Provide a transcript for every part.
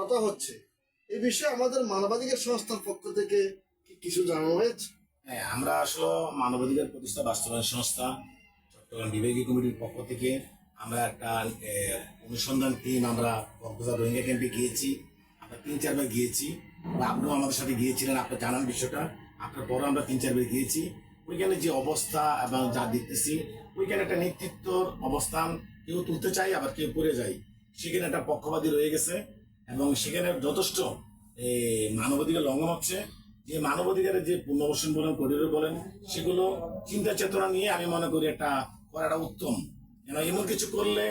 কথা হচ্ছে। এ বিষয়ে আমাদের মানবাধিকার সংস্থার পক্ষ থেকে কিছু জানানো হয়েছে? হ্যাঁ আমরা আসলে মানবাধিকার প্রতিষ্ঠা বাস্তবায়ন সংস্থা, চট্টগ্রাম বিভাগীয় কমিটির পক্ষ থেকে আমরা একটা অনুসন্ধান টিম আমরা কক্সবাজার রোহিঙ্গা ক্যাম্পে গিয়েছি। আমরা তিন চারবার গিয়েছি। আপনিও আমাদের সাথে গিয়েছিলেন, আপনি জানান বিষয়টা। আপনার পরে আমরা তিন চারবার গিয়েছি। ওইখানে যে অবস্থা এবং যা দেখতেছি, ওইখানে একটা নেতৃত্বর অবস্থান, কেউ তুলতে চাই আবার কেউ পড়ে যায়। সেখানে একটা পক্ষপাতী রয়ে গেছে। এবং সেখানে যথেষ্ট মানবাধিকার লঙ্ঘন হচ্ছে। যে মানবাধিকারের যে পুনর্বাসন বলেন করিডোর বলেন সেগুলো চিন্তা চেতনা নিয়ে আমি মনে করি একটা করাটা উত্তম। কেন এমন কিছু করলে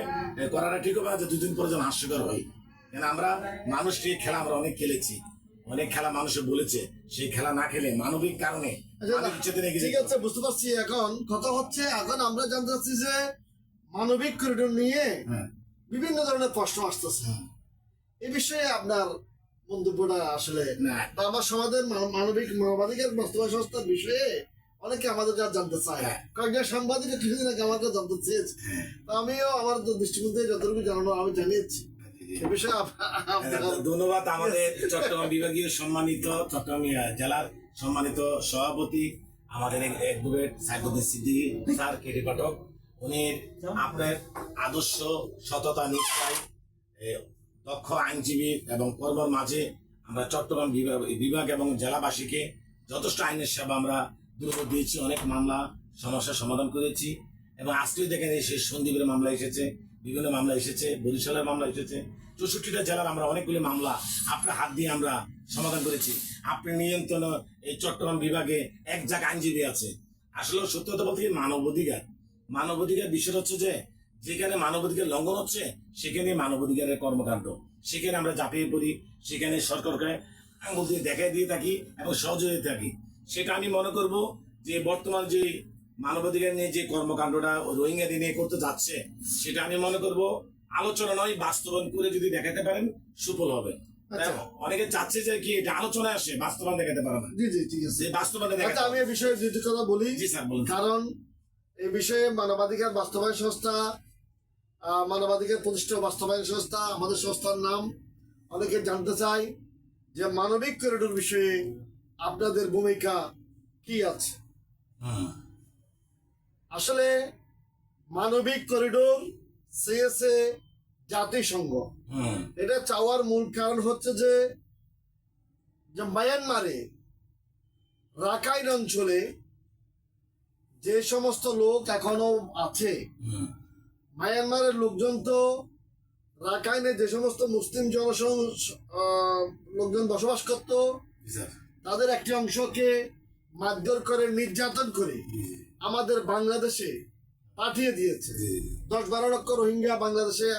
করাটা ঠিক হবে না যে দুদিন পরে যেন হাস্যকর হয়। কেন আমরা মানুষ নিয়ে খেলা আমরা অনেক খেলেছি। অনেক খেলা মানুষে বলেছে সেই খেলা না খেলে মানবিক কারণে এগিয়ে ঠিক আছে বুঝতে পারছি এখন। কথা হচ্ছে এখন আমরা জানতে চাচ্ছি যে মানবিক করিডোর নিয়ে হ্যাঁ। বিভিন্ন ধরনের প্রশ্ন আসতেছে। এই বিষয়ে আপনার মন্তব্যটা আসলে না। আমার সমাজের মানবিক মানবাধিকার বাস্তবায়ন সংস্থার বিষয়ে অনেকে আমাদের কাছে জানতে চায়। হ্যাঁ। কয়েকজন সাংবাদিক কিছুদিন আগে আমার কাছে জানতে চেয়েছে হ্যাঁ। তো আমিও আমার দৃষ্টিকোণ থেকে যতটুকু জানানো আমি জানিয়েছি। এ হ্যাঁ, ধন্যবাদ। আমাদের চট্টগ্রাম বিভাগীয় সম্মানিত চট্টগ্রাম জেলার সম্মানিত সভাপতি আমাদের advocate Saifuddin Siddiqui sir K T Pathak. উনি আপনার আদর্শ সততা নিষ্ঠায় এ, দক্ষ আইনজীবী এবং কর্মর মাঝে আমরা চট্টগ্রাম বিভাগ এবং জেলাবাসীকে যথেষ্ট আইনের সেবা আমরা দ্রুত দিয়েছি, অনেক মামলা, সমস্যার সমাধান করেছি এবং আজকেও দেখেন এই সেই সন্দীপের মামলা এসেছে, বিভিন্ন মামলা এসেছে, বরিশালের মামলা এসেছে, চৌষট্টিটা জেলার আমরা অনেকগুলি মামলা আপনার হাত দিয়ে আমরা সমাধান করেছি। আপনি নিয়ন্ত্রণ এই চট্টগ্রাম বিভাগে এক জায়গা আইনজীবী আছে। আসলে সত্য কথা বলতে কি মানব অধিকার? বিষয় হচ্ছে যে যেখানে মানবাধিকার লঙ্ঘন হচ্ছে সেখানে মানবাধিকারের কর্মকাণ্ড। সেখানে আমরা ঝাঁপিয়ে পড়ি সেখানে সরকারকে আঙুল দিয়ে দেখাই দিয়ে থাকি এবং সহযোগিতা থাকি। সেটা আমি মনে করব যে বর্তমান যে মানবাধিকার নিয়ে যে কর্মকাণ্ডটা রোহিঙ্গা নিয়ে করতে যাচ্ছে সেটা আমি মনে করব আলোচনা নয় বাস্তবায়ন করে যদি দেখাতে পারেন সুফল হবে। আচ্ছা। অনেকে চাচ্ছে যে কি এটা আলোচনায় আসে বাস্তবায়ন দেখাতে পারে না। জি জি ঠিক আছে। যে বাস্তবায়ন আচ্ছা দেখাতে আমি এই বিষয়ে দুটি কথা বলি। জি স্যার বলুন। কারণ এই বিষয়ে মানবাধিকার বাস্তবায়ন সংস্থা মানবাধিকার প্রতিষ্ঠা বাস্তবায়ন সংস্থা আমাদের সংস্থার নাম অনেকে জানতে চাই যে মানবিক করিডোর বিষয়ে আপনাদের ভূমিকা কি আছে? আসলে মানবিক করিডোর সিএসএ জাতিসংঘ। এটা চাওয়ার মূল কারণ হচ্ছে যে যে মায়ানমারে রাখাইন অঞ্চলে যে সমস্ত লোক এখনও আছে হুম মায়ানমারের লোকজন তো রাখাইনে যে সমস্ত মুসলিম জনসং লোকজন বসবাস করত তাদের একটি অংশকে মারধর করে নির্যাতন করে আমাদের বাংলাদেশে পাঠিয়ে দিয়েছে। দশ বারো লক্ষ রোহিঙ্গা বাংলাদেশে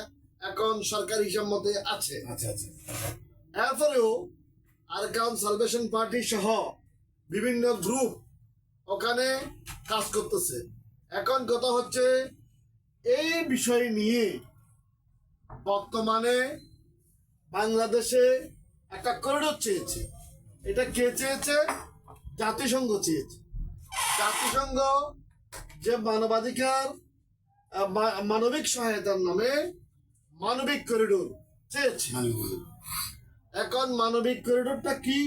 এখন সরকারি হিসাব মতে আছে। আচ্ছা আচ্ছা। এরপরেও আরকান সালভেশন পার্টি সহ বিভিন্ন গ্রুপ ওখানে কাজ করতেছে। এখন কথা হচ্ছে এই বিষয় নিয়ে বর্তমানে বাংলাদেশে একটা করিডোর চেয়েছে। এটা কে চেয়েছে? জাতিসংঘ চেয়েছে। জাতিসংঘ যে মানবাধিকার মানবিক সহায়তার নামে মানবিক করিডোর চেয়েছে। এখন মানবিক করিডোরটা কি?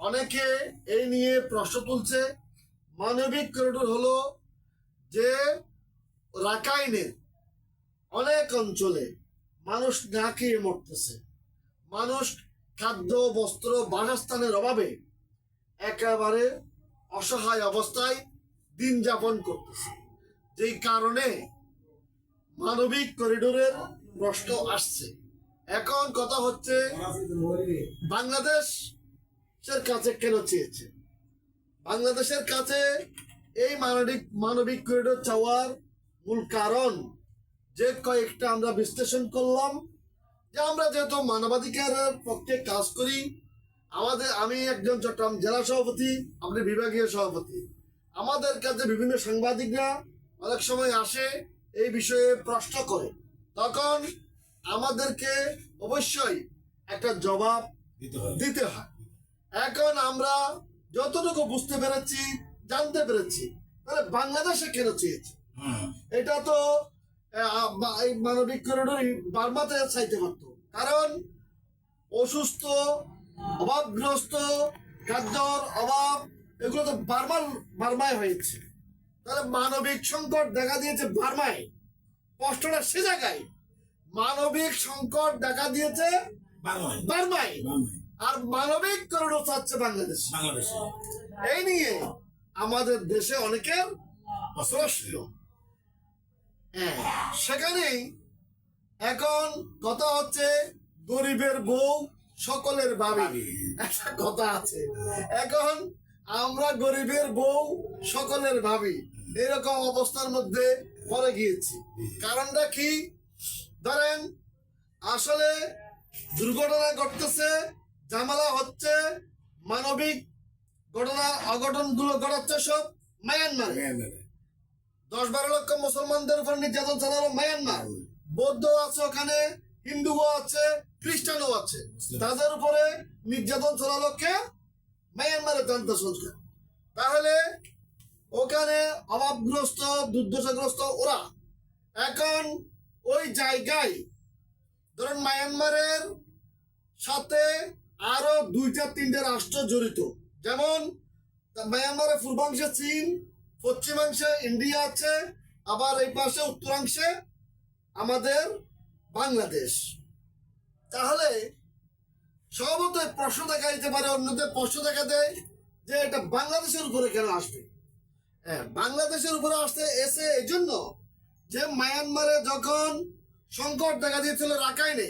অনেকে এই নিয়ে প্রশ্ন তুলছে। মানবিক করিডোর হলো যে রাখাইনের অনেক অঞ্চলে মানুষ না খেয়ে মরতেছে। মানুষ খাদ্য, বস্ত্র, বাসস্থানের অভাবে একেবারে অসহায় অবস্থায় দিন যাপন করতেছে। যেই কারণে মানবিক করিডোরের প্রশ্ন আসছে। এখন কথা হচ্ছে, বাংলাদেশের কাছে কেন চেয়েছে? বাংলাদেশের কাছে এই মানবিক মানবিক করিডোর চাওয়ার মূল কারণ যে কয়েকটা আমরা বিশ্লেষণ করলাম যে আমরা যেহেতু মানবাধিকারের পক্ষে কাজ করি আমাদের আমি একজন চট্টগ্রাম জেলা সভাপতি আপনি বিভাগীয় সভাপতি। আমাদের কাছে বিভিন্ন সাংবাদিকরা অনেক সময় আসে এই বিষয়ে প্রশ্ন করে। তখন আমাদেরকে অবশ্যই একটা জবাব দিতে হয়। এখন আমরা যতটুকু বুঝতে পেরেছি জানতে পেরেছি তাহলে বাংলাদেশে কেন চেয়েছে? এটা তো এই মানবিক করিডোর বার্মাতে চাইতে পারতো। কারণ অসুস্থ অভাবগ্রস্ত খাদ্যর অভাব এগুলো তো বারবার বারমায় হয়েছে। তাহলে মানবিক সংকট দেখা দিয়েছে বার্মায়। কষ্টটা সে জায়গায়। মানবিক সংকট দেখা দিয়েছে বার্মায়। আর মানবিক করিডোর চাচ্ছে বাংলাদেশ। বাংলাদেশে। এই নিয়ে আমাদের দেশে অনেকের প্রশ্ন। সেখানেই এখন কথা হচ্ছে গরিবের বউ সকলের ভাবি একটা কথা আছে। এখন আমরা গরিবের বউ সকলের ভাবি। এরকম অবস্থার মধ্যে পড়ে গিয়েছি। কারণটা কি? ধরেন, আসলে দুর্ঘটনা ঘটতেছে, ঝামেলা হচ্ছে, মানবিক ঘটনা অঘটনগুলো ঘটাচ্ছে সব মায়ানমারে দশ বারো লক্ষ মুসলমানদের উপর নির্যাতন চালালো মায়ানমার। বৌদ্ধ আছে ওখানে হিন্দুও আছে খ্রিস্টানও আছে। তাদের উপরে নির্যাতন চালালো কে? মায়ানমারের জানতে সংস্কার তাহলে ওখানে অভাবগ্রস্ত দুর্দশাগ্রস্ত ওরা। এখন ওই জায়গায় ধরেন মায়ানমারের সাথে আরও দুইটা তিনটা রাষ্ট্র জড়িত। যেমন মায়ানমারের পূর্বাংশে চীন পশ্চিমাংশে ইন্ডিয়া আছে, আবার এই পাশে উত্তরাংশে আমাদের বাংলাদেশ। তাহলে স্বভাবত প্রশ্ন দেখা দিতে পারে, অন্যদের প্রশ্ন দেখা দেয় যে এটা বাংলাদেশের উপরে কেন আসবে? হ্যাঁ বাংলাদেশের উপরে আসতে এসে এই জন্য যে মায়ানমারে যখন সংকট দেখা দিয়েছিল রাখাইনে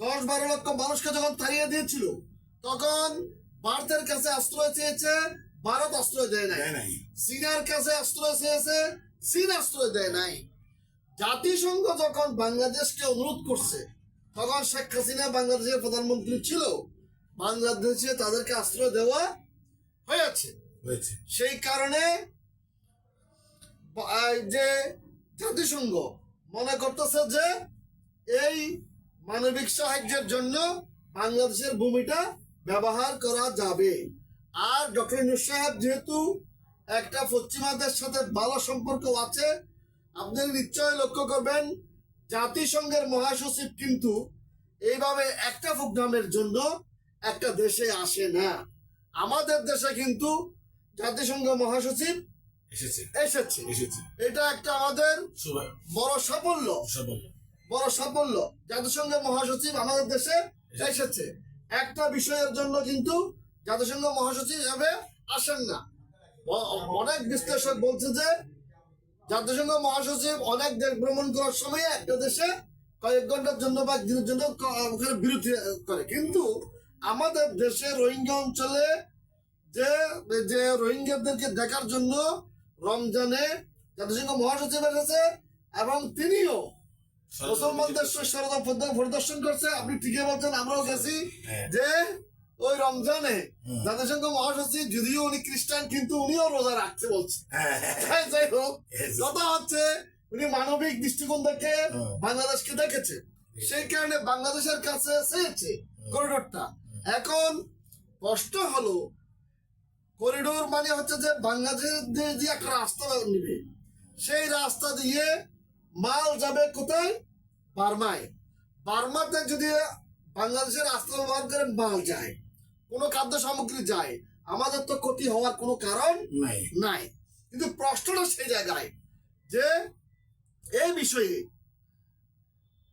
দশ বারো লক্ষ মানুষকে যখন তাড়িয়ে দিয়েছিল, তখন ভারতের কাছে আশ্রয় চেয়েছে ভারত আশ্রয় দেয় নাই। চীনের কাছে আশ্রয় চেয়েছে চীন আশ্রয় দেয় নাই। জাতিসংঘ যখন বাংলাদেশকে অনুরোধ করছে তখন শেখ হাসিনা বাংলাদেশের প্রধানমন্ত্রী ছিল। বাংলাদেশে তাদেরকে আশ্রয় দেওয়া হয়েছে। সেই কারণে যে জাতিসংঘ মনে করতেছে যে এই মানবিক সাহায্যের জন্য বাংলাদেশের ভূমিটা ব্যবহার করা যাবে। আর ডক্টর ইউনুস সাহেব যেহেতু একটা পশ্চিমাদের সাথে ভালো সম্পর্ক আছে আপনি নিশ্চয় লক্ষ্য করবেন জাতিসংঘের মহাসচিব কিন্তু এইভাবে একটা প্রোগ্রামের জন্য একটা দেশে আসে না। আমাদের দেশে কিন্তু জাতিসংঘ মহাসচিব এসেছে। এসেছে। এসেছে। এটা একটা আমাদের বড় সাফল্য। সফল বড় সাফল্য। জাতিসংঘের মহাসচিব আমাদের দেশে এসেছে। একটা বিষয়ের জন্য কিন্তু জাতিসংঘ মহাসচিব এভাবে আসেন না। অনেক বিশ্লেষক বলছে যে জাতিসংঘ মহাসচিব অনেক দেশ ভ্রমণ করার সময় একটা দেশে কয়েক ঘণ্টার জন্য বা দিনের জন্য ওখানে বিরতি করে। কিন্তু আমাদের দেশে রোহিঙ্গা অঞ্চলে যে যে রোহিঙ্গাদেরকে দেখার জন্য রমজানে জাতিসংঘ মহাসচিব এসেছে এবং তিনিও মুসলমানদের সরদা পরিদর্শন করছে। আপনি ঠিকই বলছেন আমরাও গেছি হ্যাঁ। যে ওই রমজানে। জাতিসংঘ মহাসচিব যদিও উনি খ্রিস্টান কিন্তু উনিও রোজা রাখতে বলছে। হ্যাঁ, হ্যাঁ, তাই যাই হোক। কথা হচ্ছে উনি মানবিক দৃষ্টিকোণ থেকে বাংলাদেশকে দেখেছে। সেই কারণে বাংলাদেশের কাছে চেয়েছে করিডোরটা এখন কষ্ট হলো করিডোর মানে হচ্ছে যে বাংলাদেশের দিয়ে যে একটা রাস্তা নিবে। সেই রাস্তা দিয়ে মাল যাবে কোথায়? বার্মায়। বার্মাতে যদি বাংলাদেশের রাস্তা ব্যবহার করে মাল যায়। কোনো খাদ্য সামগ্রী যায় আমাদের তো ক্ষতি হওয়ার কোনো কারণ নাই। নাই। কিন্তু প্রশ্নটা সেই জায়গায় যে এই বিষয়ে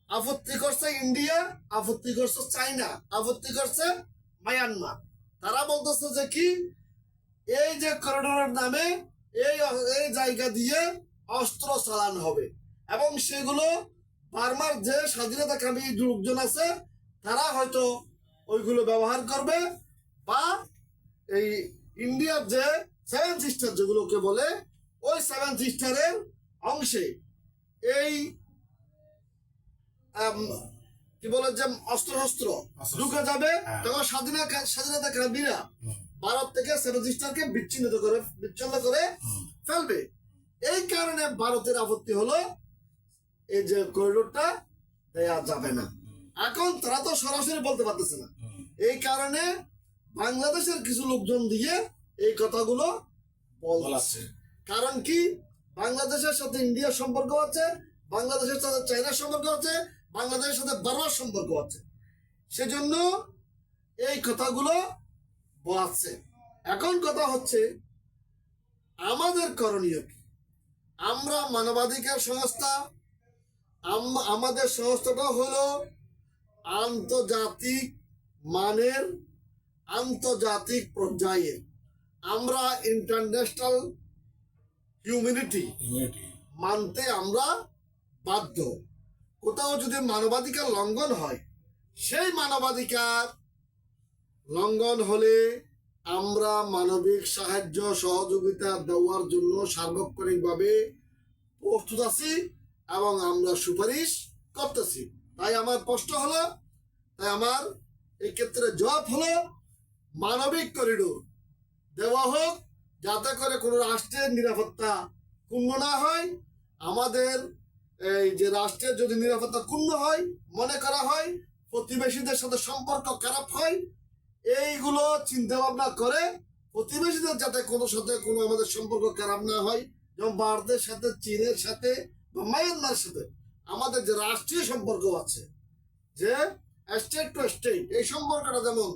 আপত্তি করছে ইন্ডিয়া আপত্তি করছে চাইনা আপত্তি করছে মায়ানমার। তারা বলতেছে যে কি এই যে করিডোরের নামে এই এই জায়গা দিয়ে অস্ত্র চালানো হবে। এবং সেগুলো বার্মার যে স্বাধীনতাকামী লোকজন আছে তারা হয়তো ওইগুলো ব্যবহার করবে। বা এই ইন্ডিয়ার যে সেভেন সিস্টার যেগুলোকে বলে ওই সেভেন সিস্টারের অংশে এই কি বলে যে অস্ত্র শস্ত্র ঢুকে যাবে হ্যাঁ। তখন স্বাধীনতা স্বাধীনতা ভারত থেকে সেভেন সিস্টারকে বিচ্ছিন্ন করে বিচ্ছিন্ন করে ফেলবে। এই কারণে ভারতের আপত্তি হলো এই যে করিডোরটা দেয়া যাবে না। এখন তারা তো সরাসরি বলতে পারতেছে না। এই কারণে বাংলাদেশের কিছু লোকজন দিয়ে এই কথাগুলো বলছে। বলাচ্ছে। কারণ কি? বাংলাদেশের সাথে ইন্ডিয়ার সম্পর্ক আছে বাংলাদেশের সাথে চায়নার সম্পর্ক আছে বাংলাদেশের সাথে বার্মার সম্পর্ক আছে। সেজন্য এই কথাগুলো বলাচ্ছে এখন কথা হচ্ছে আমাদের করণীয় কি? আমরা মানবাধিকার সংস্থা আম- আমাদের সংস্থাটা হলো আন্তর্জাতিক মানের আন্তর্জাতিক পর্যায়ে আমরা ইন্টারন্যাশনাল হিউম্যানিটি মানতে আমরা বাধ্য। কোথাও যদি মানবাধিকার লঙ্ঘন হয় সেই মানবাধিকার লঙ্ঘন হলে আমরা মানবিক সাহায্য সহযোগিতা দেওয়ার জন্য সার্বক্ষণিকভাবে প্রস্তুত আছি এবং আমরা সুপারিশ করতেছি। তাই আমার প্রশ্ন হলো তাই আমার এই ক্ষেত্রে জবাব হলো মানবিক করিডোর। দেওয়া হোক, যাতে করে কোনো রাষ্ট্রের নিরাপত্তা ক্ষুণ্ণ না হয়। আমাদের এই যে রাষ্ট্রের যদি নিরাপত্তা ক্ষুণ্ণ হয়, মনে করা হয়, প্রতিবেশীদের সাথে সম্পর্ক খারাপ হয়, এইগুলো চিন্তা ভাবনা করে প্রতিবেশীদের যাতে কোনো সাথে কোনো আমাদের সম্পর্ক খারাপ না হয়, যেমন ভারতের সাথে, চীনের সাথে বা মায়ানমার সাথে। আমাদের যে রাষ্ট্রীয় সম্পর্ক আছে, যে স্টেট টু স্টেট এই সম্পর্কটা যেমন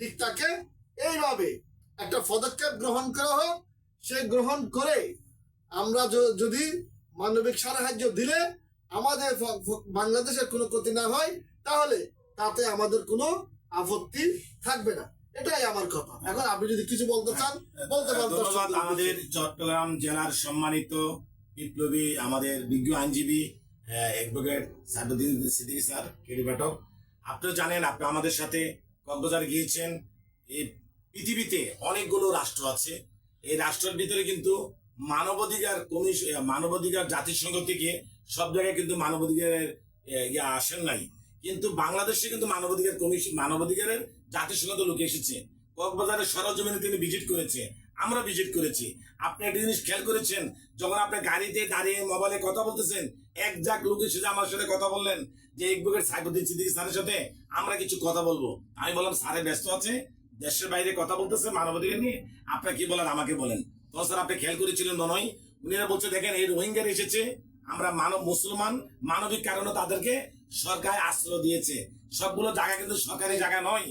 ঠিক থাকে এইভাবে একটা পদক্ষেপ গ্রহণ করা হোক সে গ্রহণ করে আমরা যদি মানবিক সাহায্য দিলে আমাদের বাংলাদেশের কোনো ক্ষতি না হয় তাহলে তাতে আমাদের কোনো আপত্তি থাকবে না। এটাই আমার কথা। এখন আপনি যদি কিছু বলতে চান বলতে পারেন আমাদের চট্টগ্রাম জেলার সম্মানিত বিপ্লবী আমাদের বিজ্ঞ আইনজীবী অ্যাডভোকেট সাদুদ্দিন সিদ্দিকী স্যার কেরি পাঠক। আপনিও জানেন আপনি আমাদের সাথে কক্সবাজার গিয়েছেন, এই পৃথিবীতে অনেকগুলো রাষ্ট্র আছে। এই রাষ্ট্রের ভিতরে কিন্তু মানবাধিকার কমিশন মানবাধিকার জাতিসংঘ থেকে সব জায়গায় কিন্তু মানবাধিকারের ইয়ে আসেন নাই। কিন্তু বাংলাদেশে কিন্তু মানবাধিকার কমিশন মানবাধিকারের জাতিসংঘ লোক এসেছে। কক্সবাজারের সরজমিনে তিনি ভিজিট করেছে। আমরা ভিজিট করেছি। আপনি একটা জিনিস খেয়াল করেছেন? যখন আপনি গাড়িতে দাঁড়িয়ে মোবাইলে কথা বলতেছেন এক যাক লোক এসে যে আমার সাথে কথা বললেন যে এক বুকের সাইবুদ্দিন সিদ্দিকী স্যারের সাথে আমরা কিছু কথা বলব। আমি বললাম স্যারে ব্যস্ত আছে দেশের বাইরে কথা বলতেছে মানবাধিকার নিয়ে আপনার কি বলেন আমাকে বলেন। তো স্যার আপনি খেয়াল করেছিলেন নয় উনিরা বলছে দেখেন এই রোহিঙ্গার এসেছে আমরা মানব মুসলমান মানবিক কারণে তাদেরকে সরকার আশ্রয় দিয়েছে। সবগুলো জায়গা কিন্তু সরকারি জায়গা নয়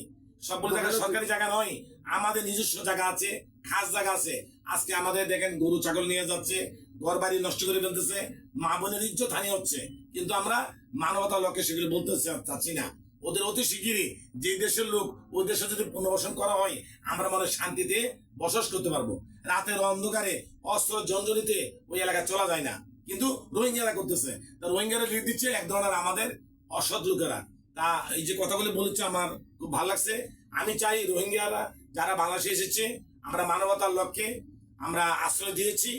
সবগুলো জায়গা সরকারি জায়গা নয় আমাদের নিজস্ব জায়গা আছে খাস জায়গা আছে। আজকে আমাদের দেখেন গরু, ছাগল নিয়ে যাচ্ছে ঘর বাড়ি নষ্ট করে ফেলতেছে, মা বোনের ইজ্জত হানি হচ্ছে। কিন্তু আমরা মানবতা লোকে সেগুলো বলতে চাচ্ছি না। ওদের অতি শিগগিরই যে দেশের লোক, ওই দেশে যদি পুনর্বাসন করা হয়, আমরা মনে শান্তিতে বসবাস করতে পারব। রাতের অন্ধকারে, অস্ত্র জঞ্জলিতে ওই এলাকায় চলা যায় না। কিন্তু রোহিঙ্গারা করতেছে। তা রোহিঙ্গারা লিড দিচ্ছে এক ধরনের আমাদের অসৎ লোকেরা। তা এই যে কথাগুলো বলেছে আমার খুব ভালো লাগছে। আমি চাই রোহিঙ্গারা, যারা বাংলাদেশে এসেছে আমরা মানবতার লক্ষ্যে আমরা আশ্রয় দিয়েছি।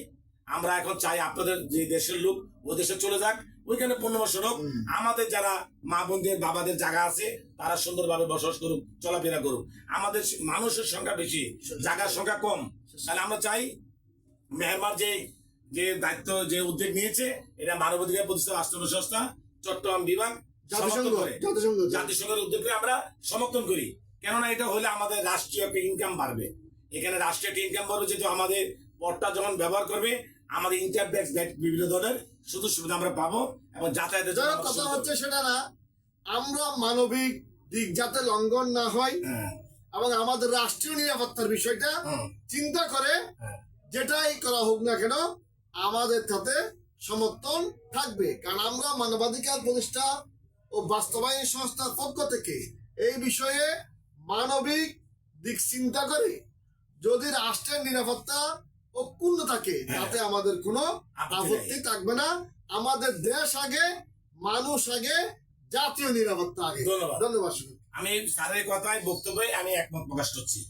আমরা এখন চাই আপনাদের যে দেশের লোক ও দেশে চলে যাক। ওইখানে পুনর্বাসন হোক আমাদের যারা মা বোনদের বাবাদের জায়গা আছে তারা সুন্দরভাবে বসবাস করুক চলাফেরা করুক। আমাদের মানুষের সংখ্যা বেশি জায়গার সংখ্যা কম। তাহলে আমরা চাই মেহরমার যে যে দায়িত্ব যে উদ্যোগ নিয়েছে এটা মানবাধিকার প্রতিষ্ঠা রাষ্ট্র সংস্থা চট্টগ্রাম বিভাগ জাতিসংঘের উদ্যোগকে আমরা সমর্থন করি। কেননা এটা হলে আমাদের রাষ্ট্রীয় একটা ইনকাম বাড়বে। এখানে রাষ্ট্রীয় ইনকাম বাড়বে যেহেতু আমাদের পথটা যখন ব্যবহার করবে আমাদের ইনকাম ট্যাক্স বিভিন্ন ধরনের সুযোগ সুবিধা আমরা পাবো এবং যাতায়াতের জন্য কথা হচ্ছে সেটা না আমরা মানবিক দিক যাতে লঙ্ঘন না হয় হ্যাঁ, এবং আমাদের রাষ্ট্রীয় নিরাপত্তার বিষয়টা চিন্তা করে হ্যাঁ। যেটাই করা হোক না কেন আমাদের সাথে সমর্থন থাকবে। কারণ আমরা মানবাধিকার প্রতিষ্ঠা ও বাস্তবায়ন সংস্থার পক্ষ থেকে এই বিষয়ে মানবিক দিক চিন্তা করে যদি রাষ্ট্রের নিরাপত্তা অক্ষুণ্ণ থাকে হ্যাঁ। তাতে আমাদের কোনো আপত্তি আপত্তি থাকবে না। আমাদের দেশ আগে মানুষ আগে জাতীয় নিরাপত্তা আগে। ধন্যবাদ। ধন্যবাদ আমি স্যারের কথায় বক্তব্যে আমি একমত প্রকাশ করছি।